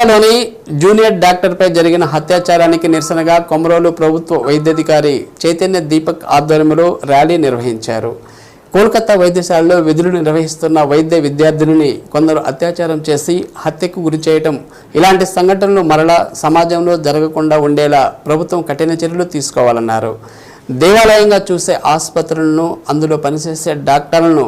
లోని జూనియర్ డాక్టర్పై జరిగిన అత్యాచారానికి నిరసనగా కొమరోలు ప్రభుత్వ వైద్యాధికారి చైతన్య దీపక్ ఆధ్వర్యంలో ర్యాలీ నిర్వహించారు. కోల్కతా వైద్యశాలలో విధులు నిర్వహిస్తున్న వైద్య విద్యార్థినిని కొందరు అత్యాచారం చేసి హత్యకు గురి చేయటం ఇలాంటి సంఘటనలు మరలా సమాజంలో జరగకుండా ఉండేలా ప్రభుత్వం కఠిన చర్యలు తీసుకోవాలన్నారు. దేవాలయంగా చూసే ఆసుపత్రులను అందులో పనిచేసే డాక్టర్లను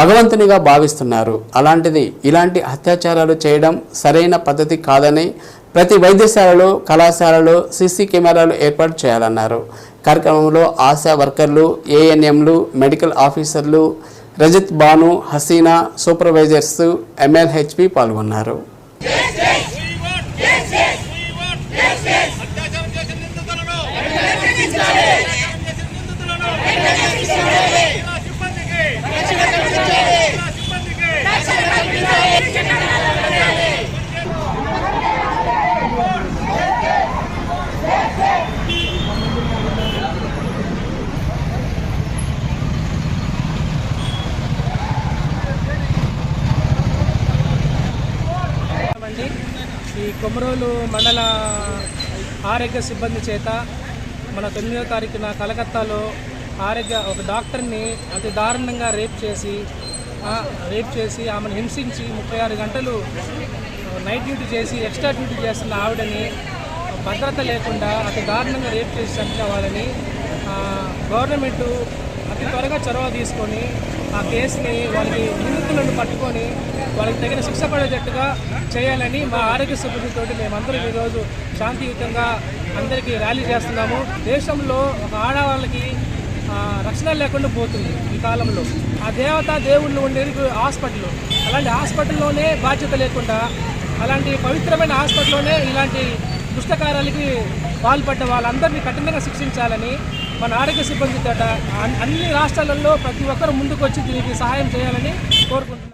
భగవంతునిగా భావిస్తున్నారు. అలాంటిది ఇలాంటి అత్యాచారాలు చేయడం సరైన పద్ధతి కాదని ప్రతి వైద్యశాలలో కళాశాలలో సీసీ కెమెరాలు ఏర్పాటు చేయాలన్నారు. కార్యక్రమంలో ఆశా వర్కర్లు ఏఎన్ఎంలు మెడికల్ ఆఫీసర్లు రజత్ బాను హసీనా సూపర్వైజర్స్ ఎంఎల్హెచ్పి పాల్గొన్నారు. అత్యాచారం చేసిన నిందితులను అత్యాచారం చేసిన నిందితులను ఇలా సిబ్బందికి ఇలా సిబ్బందికి అండి ఈ కొమరోలు మండల ఆరోగ్య సిబ్బంది చేత మన తొమ్మిదో తారీఖున కలకత్తాలో ఆరోగ్య ఒక డాక్టర్ని అతి దారుణంగా రేప్ చేసి రేప్ చేసి ఆమెను హింసించి ముప్పై ఆరు గంటలు నైట్ డ్యూటీ చేసి ఎక్స్ట్రా డ్యూటీ చేస్తున్న ఆవిడని భద్రత లేకుండా అతి దారుణంగా రేప్ చేసి చంపిన వాళ్ళని గవర్నమెంటు త్వరగా చొరవ తీసుకొని ఆ కేసుని వాళ్ళకి నిందితులను పట్టుకొని వాళ్ళకి తగిన శిక్ష పడేటట్టుగా చేయాలని మా ఆరోగ్య సిబ్బందితో మేమందరం ఈరోజు శాంతియుతంగా అందరికీ ర్యాలీ చేస్తున్నాము. దేశంలో ఒక ఆడవాళ్ళకి రక్షణ లేకుండా పోతుంది ఈ కాలంలో. ఆ దేవత దేవుళ్ళు ఉండేది హాస్పిటల్. అలాంటి హాస్పిటల్లోనే బాధ్యత లేకుండా అలాంటి పవిత్రమైన హాస్పిటల్లోనే ఇలాంటి దుష్టకారాలకి పాల్పడ్డ వాళ్ళందరినీ కఠినంగా శిక్షించాలని మన ఆరోగ్య సిబ్బంది తోట అన్ని రాష్ట్రాలలో ప్రతి ఒక్కరు ముందుకొచ్చి దీనికి సహాయం చేయాలని కోరుకుంటున్నాను